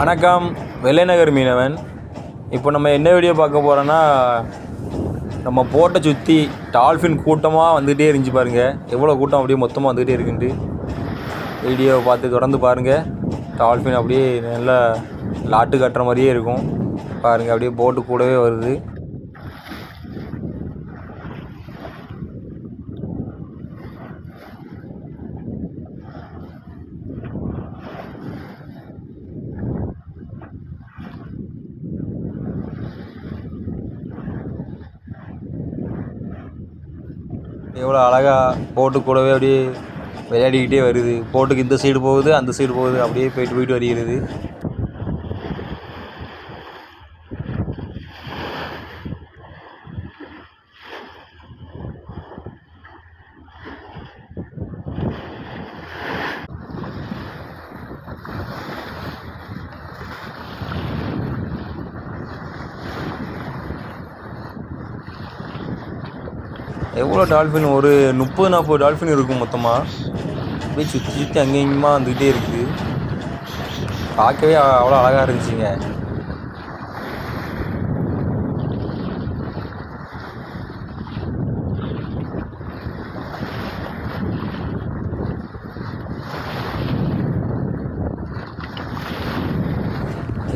வணக்கம் வெள்ளைநகர் மீனவன். இப்போ நம்ம என்ன வீடியோ பார்க்க போகிறோன்னா நம்ம போட்டை சுற்றி டால்ஃபின் கூட்டமாக வந்துகிட்டே இருந்துச்சு பாருங்கள் எவ்வளோ கூட்டம் அப்படியே மொத்தமாக வந்துகிட்டே இருக்குன்ட்டு. வீடியோ பார்த்து தொடர்ந்து பாருங்கள் டால்ஃபின் அப்படியே நல்லா லாட்டு கட்டுற மாதிரியே இருக்கும். பாருங்கள் அப்படியே போட்டு கூடவே வருது. எவ்வளோ அழகாக போட்டு கூடவே அப்படியே விளையாடிக்கிட்டே வருது. போட்டுக்கு இந்த சைடு போகுது அந்த சைடு போகுது அப்படியே போயிட்டு போயிட்டு வருகிறது. எவ்வளோ டால்ஃபின்? ஒரு முப்பது நாற்பது டால்ஃபின் இருக்கும் மொத்தமாக அப்படியே சுற்றி சுற்றி அங்கேயுமா வந்துக்கிட்டே இருக்குது. பார்க்கவே அவ்வளோ அழகாக இருந்துச்சுங்க.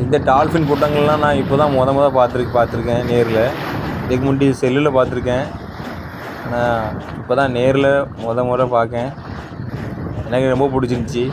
இந்த டால்ஃபின் கூட்டங்கள்லாம் நான் இப்போ தான் முத முத பார்த்துருக்கு பார்த்துருக்கேன் நேரில். இதுக்கு முன்னாடி செல்லில் பார்த்துருக்கேன். ஆனால் இப்போ தான் நேரில் முத முறை பார்க்கேன் எனக்கு ரொம்ப பிடிச்சிருந்துச்சி.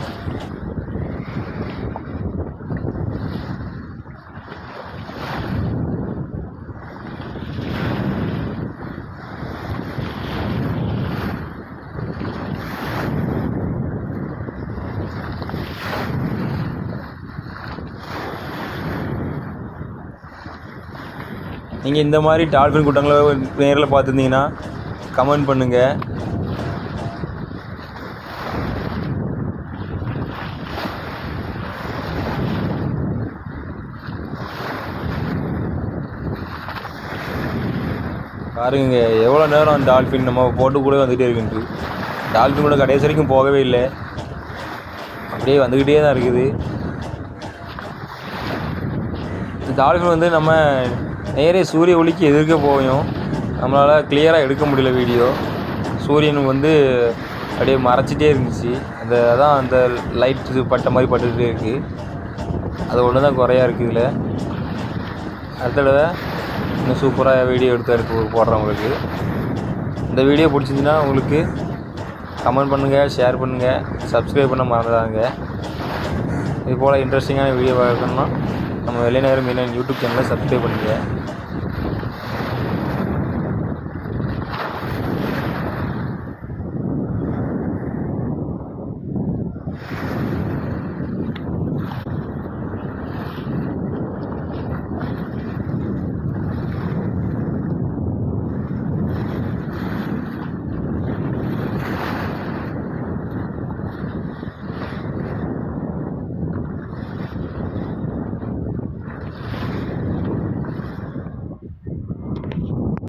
நீங்கள் இந்த மாதிரி டால்ஃபின் கூட்டங்களை நேரில் பார்த்துருந்தீங்கன்னா கமெண்ட் பண்ணுங்கள் பாருங்க எவ்வளோ நேரம் டால்ஃபின் நம்ம போட்டு கூட வந்துகிட்டே இருக்குன்ட்டு. டால்ஃபின் கூட கடைசி வரைக்கும் போகவே இல்லை. அப்படியே வந்துக்கிட்டே தான் இருக்குது. டால்ஃபின் வந்து நம்ம நேரே சூரிய ஒளிக்கு எதிர்க்க போவோம். நம்மளால் கிளியராக எடுக்க முடியல வீடியோ சூரியன் வந்து அப்படியே மறைச்சிட்டே இருந்துச்சு. அந்த அதான் அந்த லைட் இது பட்ட மாதிரி பட்டுக்கிட்டே இருக்குது அது ஒன்று தான் குறையாக இருக்குது இதில். அடுத்த தடவை இன்னும் சூப்பராக வீடியோ எடுத்து எடுத்து போடுறவங்களுக்கு இந்த வீடியோ பிடிச்சிருந்துன்னா உங்களுக்கு கமெண்ட் பண்ணுங்கள் ஷேர் பண்ணுங்கள் சப்ஸ்கிரைப் பண்ண மறந்துடாங்க இது போல் இன்ட்ரெஸ்டிங்கான வீடியோ பார்க்கணும்னா நம்ம வெளிநேரம் மீனான் யூடியூப் சேனலை சப்ஸ்கிரைப் பண்ணுங்கள்